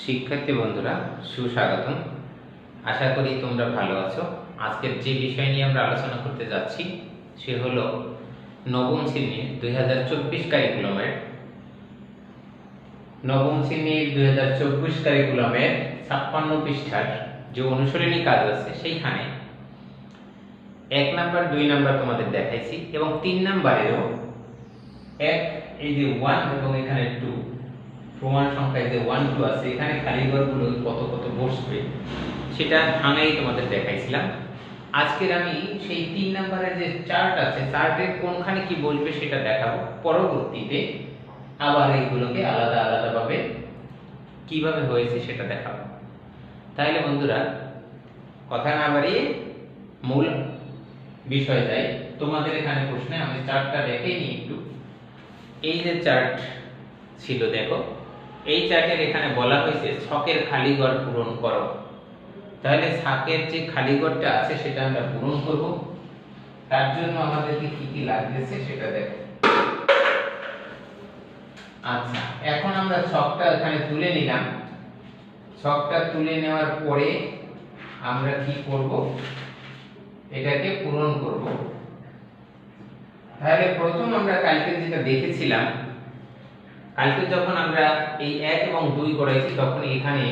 শিক্ষার্থী বন্ধুরা, সুস্বাগতম। আশা করি তোমরা ভালো আছো। আজকের যে বিষয় নিয়ে আমরা আলোচনা করতে যাচ্ছি, সে হলো নবম শ্রেণির দুই হাজার চব্বিশ কারিকুলামের নবম শ্রেণির দুই হাজার চব্বিশ কারিকুলামের ছাপ্পান্ন পৃষ্ঠার যে অনুশীলনী কাজ আছে, সেইখানে এক নাম্বার, দুই নাম্বার তোমাদের দেখাইছি এবং তিন নাম্বারেরও এক, এই যে ওয়ান এবং এখানে টু প্রমাণ সংখ্যায় যে ওয়ান টু আছে, এখানে খালি কত কত বসবে, সেটা ভাঙাই তোমাদের দেখাইছিলাম। আজকের আমি সেই তিন নাম্বারের যে চার্ট আছে চার্টের কোনখানে কি বসবে সেটা দেখাবো। পরবর্তীতে আবার এইগুলোকে আলাদা আলাদাভাবে কীভাবে হয়েছে সেটা দেখাবো। তাহলে বন্ধুরা, কথা না বাড়িয়ে মূল বিষয় যাই। তোমাদের এখানে প্রশ্নে আমি চার্টটা দেখেই নিই একটু। এই যে চার্ট ছিল, দেখো এই চার্টের এখানে বলা হয়েছে, ছকের খালি ঘর পূরণ করো। তাহলে ছাকের যে খালি ঘরটা আছে, সেটা আমরা পূরণ করব। তার জন্য আমাদেরকে কি কি লাগতেছে সেটা দেখো। আচ্ছা এখন আমরা ছকটা এখানে তুলে নিলাম। ছকটা তুলে নেওয়ার পরে আমরা কি করব? এটাকে পূরণ করব। তাহলে প্রথম আমরা কালকে যেটা দেখেছিলাম কালকে যখন আমরা এই এক এবং দুই করেছি তখন এখানে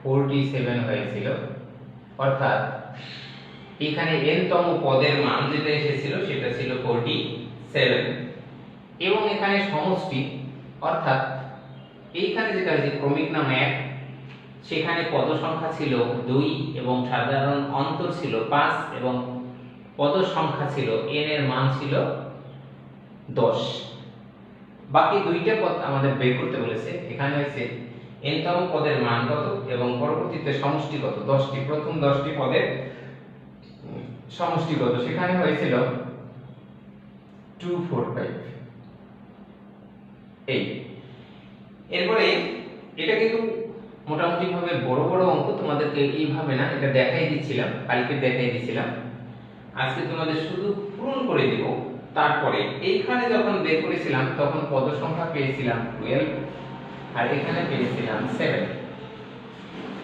ফোরটি সেভেন হয়েছিল। অর্থাৎ এখানে তম পদের মান যেটা এসেছিল, সেটা ছিল ফোরটি সেভেন। এবং এখানে সমষ্টি, অর্থাৎ এইখানে যেটা যে ক্রমিক নাম এক, সেখানে পদ সংখ্যা ছিল দুই এবং সাধারণ অন্তর ছিল পাঁচ এবং পদ সংখ্যা ছিল n এর মান ছিল দশ। বাকি দুইটা পদ আমাদের বের করতে বলেছে। এখানে হয়েছে n তম পদের মান কত এবং পরবর্তীতে সমষ্টি কত? দশটি। প্রথম দশটি পদের সমষ্টি কত? সেখানে হয়েছিল টু ফোর ফাইভ এই এরপরে এটা কিন্তু মোটামুটি ভাবে বড় বড় অঙ্ক, তোমাদেরকে এইভাবে না এটা দেখাই দিচ্ছিলাম, কালকে দেখাই দিচ্ছিলাম। আজকে তোমাদের শুধু পূরণ করে দিব। তারপরে এইখানে যখন বের করেছিলাম, তখন পদ সংখ্যা পেয়েছিলাম টুয়েলভ আর এখানে পেয়েছিলাম সেভেন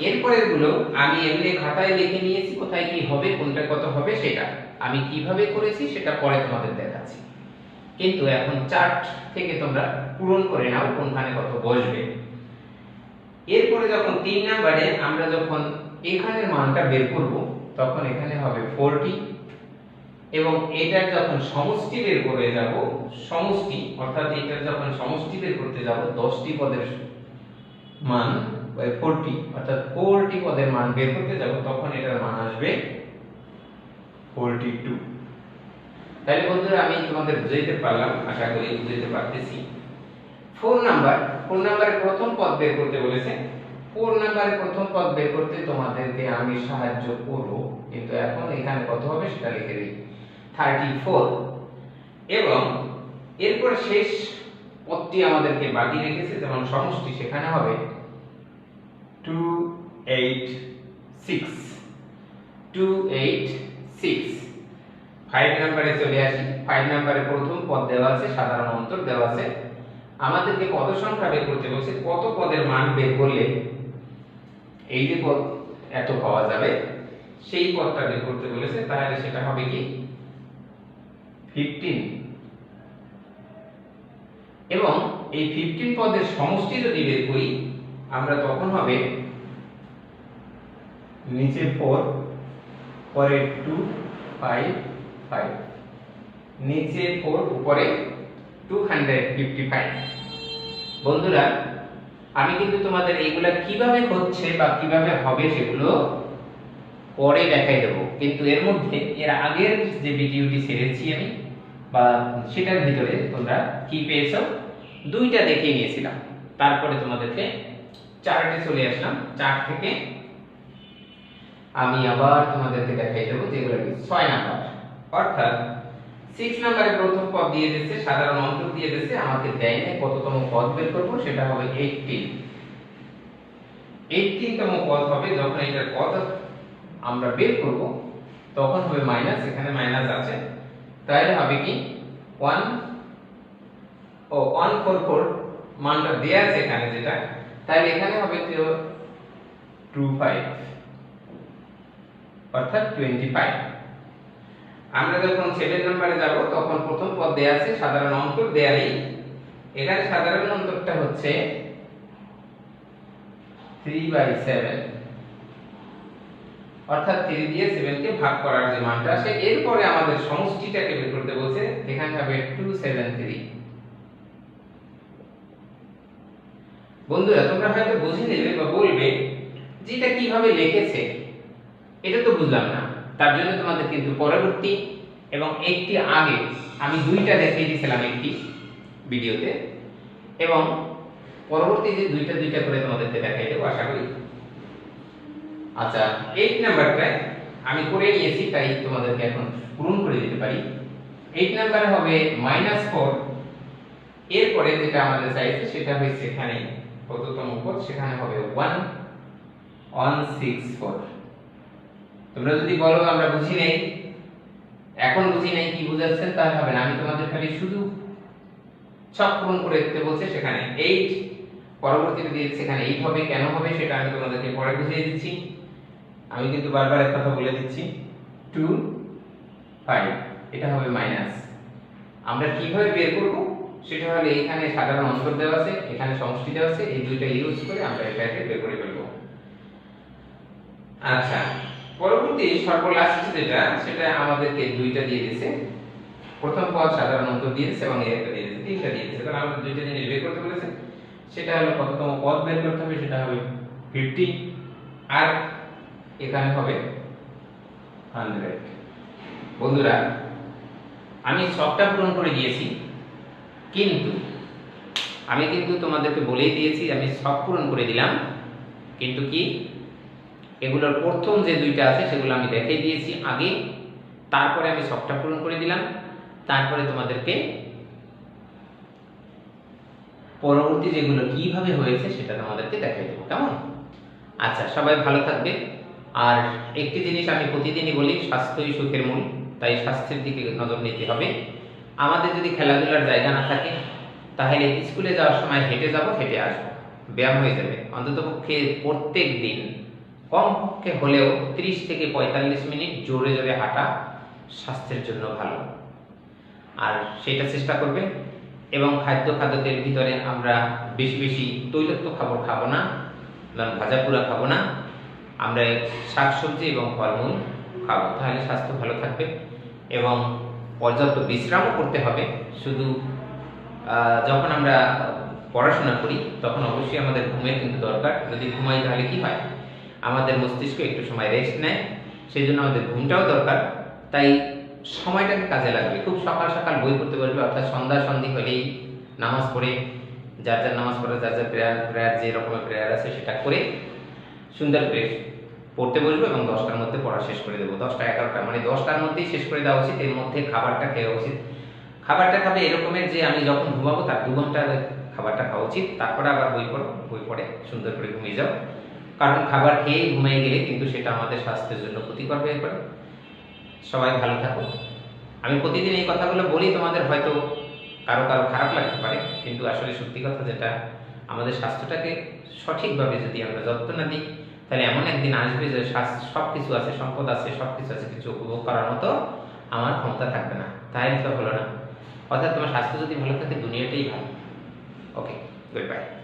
এরপরেরগুলো আমি এমনি খাতায় লিখে নিয়েছি, কোথায় কি হবে, কোনটা কত হবে সেটা। আমি কীভাবে করেছি সেটা পরে তোমাদের দেখাচ্ছি। কিন্তু এখন চার্ট থেকে তোমরা পূরণ করে নাও কোনখানে কত বসবে। এরপরে যখন তিন নাম্বারে আমরা যখন এখানের মানটা বের করব, তখন এখানে হবে ফোরটি এবং এটার যখন সমষ্টি বের করে যাব, সমষ্টি, অর্থাৎ এটার যখন সমষ্টি বের করতে যাব, দশটি পদের মান ফোরটি অর্থাৎ ফোরটি পদের মান বের করতে যাব, তখন এটার মান আসবে ফোরটি টু তাহলে বন্ধুরা, আমি তোমাদের বুঝাইতে পারলাম, আশা করি বুঝাইতে পারতেছি। ফোর নাম্বার ফোর নাম্বারের প্রথম পদ বের করতে বলেছে। ফোর নাম্বারের প্রথম পদ বের করতে তোমাদেরকে আমি সাহায্য করব, কিন্তু এখন এখানে কত হবে সেটা লিখে দিই। থার্টি ফোর এবং এরপর শেষ পদটি আমাদেরকে বাকি রেখেছে, যেমন সমষ্টি সেখানে হবে two eight six two eight six five নাম্বারে চলে আসি। ফাইভ নাম্বারে প্রথম পদ দেওয়া আছে, সাধারণ অন্তর দেওয়া আছে। আমাদেরকে পদ সংখ্যা বের করতে বলছে কত পদের মান বের করলে এই যে পদ এত পাওয়া যাবে, সেই পদটা বের করতে বলেছে, তাহলে সেটা হবে কি? ফিফটিন এবং এই ফিফটিন পদের সমষ্টি যদি বের করি, আমরা তখন হবে নিচে ফোর পরে টু ফাইভ ফাইভ নিচে ফোর উপরে টু হান্ড্রেড ফিফটি ফাইভ বন্ধুরা, আমি কিন্তু তোমাদের এইগুলা কীভাবে হচ্ছে বা কীভাবে হবে সেগুলো পরে দেখাই দেব। কিন্তু এর মধ্যে, এর আগের যে ভিডিওটি ছেড়েছি আমি বা সেটার ভিতরে তোমরা কি পেয়েছ? দুইটা দেখিয়ে নিয়েছিলাম। তারপরে তোমাদেরকে চার্টে চলে আসলাম। চার্ট থেকে আমি আবার তোমাদেরকে দেখাই দেবো যেগুলো ছয় নাম্বার। অর্থাৎ সিক্স নাম্বারে প্রথম পদ দিয়ে দিচ্ছে সাধারণ অন্তর দিয়ে দিচ্ছে আমাকে দেয় না কততম পদ বের করব সেটা হবে এইটিন এইটিন তম পদ হবে, যখন এটার পদ আমরা বের করব, তখন হবে মাইনাস এখানে মাইনাস আছে। তাহলে হবে কি? ওয়ান ও ওয়ান ফোর ফোর মানটা দেয়া আছে এখানে যেটা। তাহলে এখানে হবে তো টু ফাইভ অর্থাৎ টোয়েন্টি ফাইভ আমরা যখন সেভেন নাম্বারে যাব, তখন প্রথম পদ দেয়া আছে, সাধারণ অন্তর দেয়া নেই এখানে সাধারণ অন্তরটা হচ্ছে থ্রি বাই সেভেন অর্থাৎ থ্রি দিয়ে সেভেন কে ভাগ করার যে মানটা আসে, এরপরে আমাদের সমষ্টিটাকে বের করতে বলছে, এখানে হবে টু সেভেন থ্রি বন্ধুরা, তোমরা হয়তো বুঝে নেবে বা বলবে যে এটা কীভাবে লিখেছে, এটা তো বুঝলাম না। তার জন্য তোমাদের কিন্তু পরবর্তী এবং একটি আগে আমি দুইটা দেখিয়ে দিয়েছিলাম একটি ভিডিওতে। এবং পরবর্তী যে দুইটা দুইটা করে তোমাদেরকে দেখাই দেবো, আশা করি আচ্ছা এইট নাম্বারটা আমি করে নিয়েছি, তাই তোমাদেরকে এখন পূরণ করে দিতে পারি। এইট নাম্বারে হবে মাইনাস ফোর এরপরে যেটা আমাদের চাইছে, সেটা হয়েছে এখানে কততম পদ, সেখানে হবে ওয়ান ওয়ান সিক্স ফোর তোমরা যদি বলো, আমরা বুঝি নেই। এখন বুঝি নেই, কি বুঝাচ্ছেন, তাহলে হবে না। আমি তোমাদের খালি শুধু ছক পূরণ করে দিতে বলছে সেখানে এইট পরবর্তীতে দিয়ে সেখানে এইট হবে, কেন হবে, সেটা আমি তোমাদেরকে পরে বুঝিয়ে দিচ্ছি। আমি কিন্তু বারবার এক কথা বলে দিচ্ছি। টু ফাইভ এটা হবে মাইনাস আমরা কীভাবে বের করব? সেটা হলে এখানে সাধারণ অন্তর দেওয়া আছে, এখানে সমষ্টি দেওয়া আছে, এই দুইটা ইউজ করে আমরা এটাকে বের করে ফেলব। আচ্ছা পরবর্তী সর্বলাস্ট যেটা, সেটা আমাদেরকে দুইটা দিয়ে দিয়েছে। প্রথম পদ সাধারণ অন্তর দিয়েছে এবং একটা দিয়ে দিয়েছে, তিনটা দিয়ে দিয়েছে। তাহলে আমাদের দুইটা জিনিস বের করতে বলেছে। সেটা হলো কততম পদ বের করতে হবে, সেটা হবে ফিফটি আর এখানে হবে হান্ড্রেড বন্ধুরা, আমি সবটা পূরণ করে দিয়েছি, কিন্তু আমি কিন্তু তোমাদেরকে বলেই দিয়েছি, আমি সব পূরণ করে দিলাম, কিন্তু কি? এগুলোর প্রথম যে দুইটা আছে, সেগুলো আমি দেখে দিয়েছি আগে, তারপরে আমি সবটা পূরণ করে দিলাম, তারপরে তোমাদেরকে পরবর্তী যেগুলো কীভাবে হয়েছে, সেটা তোমাদেরকে দেখাই দেবো, কেমন? আচ্ছা সবাই ভালো থাকবে। আর একটি জিনিস আমি প্রতিদিনই বলি, স্বাস্থ্যই সুখের মূল, তাই স্বাস্থ্যের দিকে নজর নিতে হবে। আমাদের যদি খেলাধুলার জায়গা না থাকে, তাহলে স্কুলে যাওয়ার সময় হেঁটে যাব, হেঁটে আসব। ব্যায়াম হয়ে যাবে। অন্ততপক্ষে প্রত্যেক দিন কমপক্ষে হলেও 30 থেকে পঁয়তাল্লিশ মিনিট জোরে জোরে হাঁটা স্বাস্থ্যের জন্য ভালো। আর সেটা চেষ্টা করবে। এবং খাদ্য খাদ্যের ভিতরে আমরা বেশি বেশি তৈলাক্ত খাবার খাব না ভাজা খাব না। আমরা শাকসবজি এবং ফলমূল খাব। তাহলে স্বাস্থ্য ভালো থাকবে এবং পর্যাপ্ত বিশ্রামও করতে হবে। শুধু যখন আমরা পড়াশোনা করি, তখন অবশ্যই আমাদের ঘুমের কিন্তু দরকার। যদি ঘুমাই তাহলে কি হয়? আমাদের মস্তিষ্ক একটু সময় রেস্ট নেয় সেই জন্য আমাদের ঘুমটাও দরকার। তাই সময়টাকে কাজে লাগবে। খুব সকাল সকাল বই পড়তে বসবে, অর্থাৎ সন্ধ্যা সন্ধি হলেই নামাজ পড়ে, যার যার নামাজ পড়ে, যার যার প্রেয়ার প্রেয়ার যে রকমের প্রেয়ার আছে সেটা করে সুন্দর করে পড়তে বসবো এবং দশটার মধ্যে পড়া শেষ করে দেবো। দশটা, এগারোটা মানে দশটার মধ্যেই শেষ করে দেওয়া উচিত। এর মধ্যে খাবারটা খেয়ে উচিত। খাবারটা খাবে এরকমের যে আমি যখন ঘুমাবো, তার দু ঘণ্টা খাবারটা খাওয়া উচিত। তারপরে আবার বই পড়ো, বই পড়ে, সুন্দর করে ঘুমিয়ে যাও। কারণ খাবার খেয়েই ঘুমিয়ে গেলে কিন্তু সেটা আমাদের স্বাস্থ্যের জন্য ক্ষতিকর হয়ে পড়ে। সবাই ভালো থাকো। আমি প্রতিদিন এই কথাগুলো বলি, তোমাদের হয়তো কারও কারও খারাপ লাগতে পারে। কিন্তু আসলে সত্যি কথা যেটা, আমাদের স্বাস্থ্যটাকে সঠিকভাবে যদি আমরা যত্ন না দিই তাহলে এমন একদিন আসবে যে সব কিছু আছে, সম্পদ আছে সব কিছু আছে, কিছু উপভোগ করার মতো আমার ক্ষমতা থাকবে না। তাই তো হলো না। অর্থাৎ তোমার স্বাস্থ্য যদি ভালো থাকে, দুনিয়াটাই ভালো। Okay good bye